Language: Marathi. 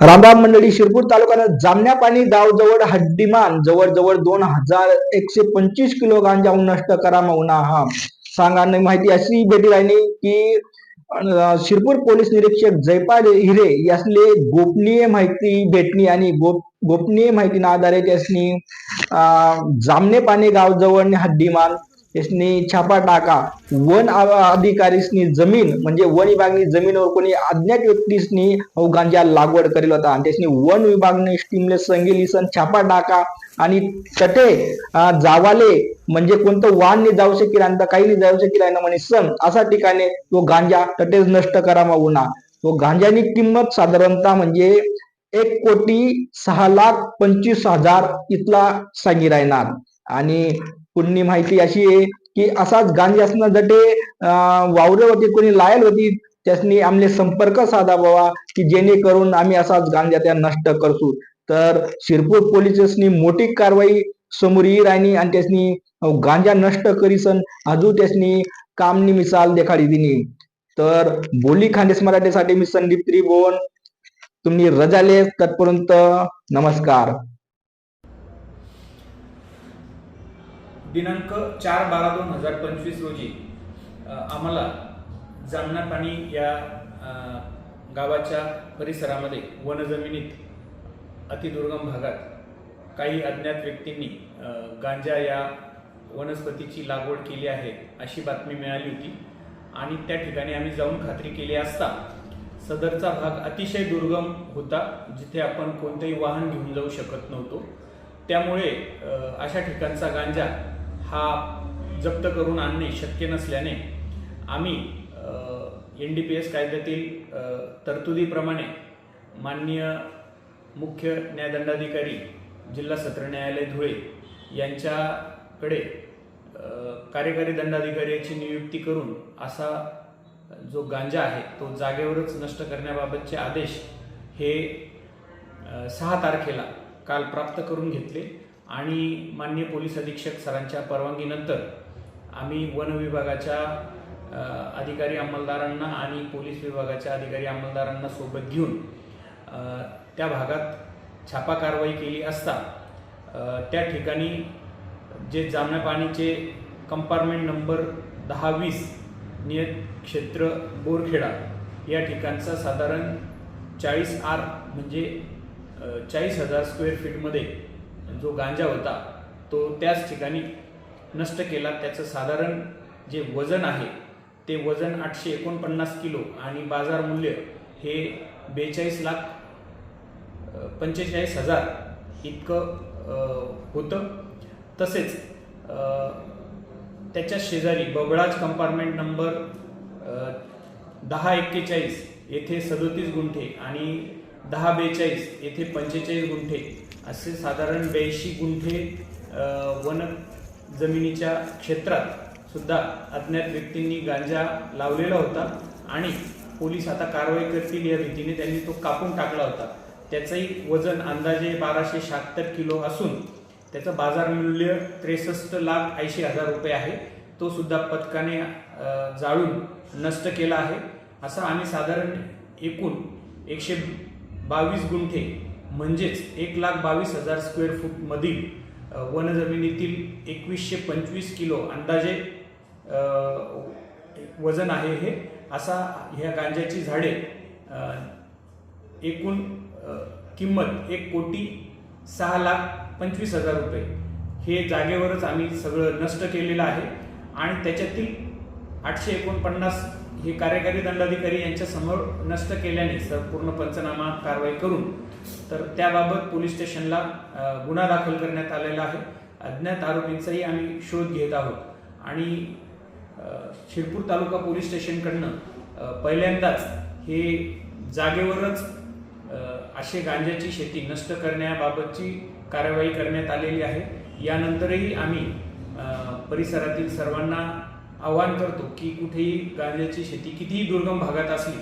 रामराम मंडळी शिरपूर तालुक्यात जामण्यापाणी गावजवळ हड्डीमान जवळजवळ दोन हजार एकशे पंचवीस किलो गांजा नष्ट करा मौना हा. सांगाने माहिती अशी भेटी आहे की शिरपूर पोलीस निरीक्षक जयपाल हिरे यासले गोपनीय माहिती भेटणी आणि गोप गोपनीय माहितीना आधारे त्यासनी अं, जामने पाणी गावजवळ हड्डीमान यासनी छापा टाका. वन अधिकारीसनी जमीन म्हणजे वन विभागनी जमीनवर कोणी अज्ञात व्यक्तीसनी गांजा लागवड करेल होता. आणि त्यासनी वन विभागने टीमले संगेली सन छापा टाका. आणि तटे जावाले म्हणजे कोणतं वाहन नाही जाऊ शकेल आणि काही नाही जाऊ शकेल आहे ना म्हणे सण अशा ठिकाणी तो गांजा तटेच नष्ट करावा उन्हा तो गांजानी किंमत साधारणतः म्हणजे एक कोटी सहा लाख पंचवीस हजार इथला सांगी राहणार. आणि पुण्य माहिती अशी आहे की असाच गांजा असणं जटे वावरे होते कोणी लायल होती त्यासनी आमले संपर्क साधावा की जेणेकरून आम्ही असाच गांजा त्या नष्ट करतो. तर शिरपूर पोलिसनी मोठी कारवाई समोर येईल आणि आणि त्यासनी गांजा नष्ट करीसन अजून त्यासनी कामनी मिसाल देखाडी दिनी तर बोली खांडेस मराठीसाठी मी संदीप त्रिभुवन तुम्ही रजाले तत्पर्यंत नमस्कार. दिनांक चार बारा दोन हजार पंचवीस रोजी आम्हाला जामना पाणी या गावाच्या परिसरामध्ये वनजमिनीत अतिदुर्गम भागात काही अज्ञात व्यक्तींनी गांजा या वनस्पतीची लागवड केली आहे अशी बातमी मिळाली होती. आणि त्या ठिकाणी आम्ही जाऊन खात्री केली असता सदरचा भाग अतिशय दुर्गम होता जिथे आपण कोणतेही वाहन घेऊन जाऊ शकत नव्हतो. त्यामुळे अशा ठिकाणचा गांजा हा जप्त करून आणणे शक्य नसल्याने आम्ही एन डी पी एस कायद्यातील तरतुदीप्रमाणे माननीय मुख्य न्यायदंडाधिकारी जिल्हा सत्र न्यायालय धुळे यांच्याकडे कार्यकारी दंडाधिकाऱ्याची नियुक्ती करून असा जो गांजा आहे तो जागेवरच नष्ट करण्याबाबतचे आदेश हे सहा तारखेला काल प्राप्त करून घेतले. आणि माननीय पोलीस अधीक्षक सरांच्या परवानगीनंतर आम्ही वन विभागाच्या अधिकारी अंमलदारांना आणि पोलीस विभागाच्या अधिकारी अंमलदारांना सोबत घेऊन त्या भागात छापा कारवाई केली असता त्या ठिकाणी जे जामना पाणीचे कंपार्टमेंट नंबर दहा वीस नियत क्षेत्र बोरखेडा या ठिकाणचा साधारण चाळीस आर म्हणजे चाळीस हजार स्क्वेअर फीटमध्ये जो गांजा होता तो त्याच ठिकाणी नष्ट केला. त्याचं साधारण जे वजन आहे ते वजन आठशे एकोणपन्नास किलो आणि बाजार मूल्य हे बेचाळीस लाख पंचेचाळीस हजार इतकं होतं. तसेच त्याच्या शेजारी बबळाज कंपार्टमेंट नंबर दहा एक्केचाळीस येथे सदोतीस गुंठे आणि दहा बेचाळीस येथे पंचेचाळीस गुंठे. असे साधारण ब्याऐंशी गुंठे वन जमिनीच्या क्षेत्रात सुद्धा अज्ञात व्यक्तींनी गांजा लावलेला होता आणि पोलीस आता कारवाई करतील या भीतीने त्यांनी तो कापून टाकला होता. त्याचंही वजन अंदाजे बाराशे शहात्तर किलो असून त्याचं बाजार मूल्य त्रेसष्ट लाख ऐंशी हजार रुपये आहे. तो सुद्धा पथकाने जाळून नष्ट केला आहे. असा आम्ही साधारण एकूण एकशे बावीस गुंठे म्हणजेच एक लाख बावीस हजार स्क्वेअर फूटमधील वनजमिनीतील एकवीसशे पंचवीस किलो अंदाजे वजन आहे हे. असा ह्या गांजाची झाडे एकूण किंमत एक कोटी सहा लाख पंचवीस हजार रुपये. हे जागेवरच आम्ही सगळं नष्ट केलेलं आहे. आणि त्याच्यातील आठशे एकोणपन्नास हे कार्यकारी दंडाधिकारी यांच्या समोर नष्ट केल्याने संपूर्ण पंचनामा कारवाई करून तर त्याबाबत पोलीस स्टेशनला गुन्हा दाखल करण्यात आलेला आहे. अज्ञात आरोपींचाही आम्ही शोध घेत आहोत. आणि शिरपूर तालुका पोलीस स्टेशनकडनं पहिल्यांदाच हे जागेवरच असे गांजाची शेती नष्ट करण्याबाबतची कारवाई करण्यात आलेली आहे. यानंतरही आम्ही परिसरातील सर्वांना आवाहन करतो की कुठेही गांजाची शेती कितीही दुर्गम भागात असली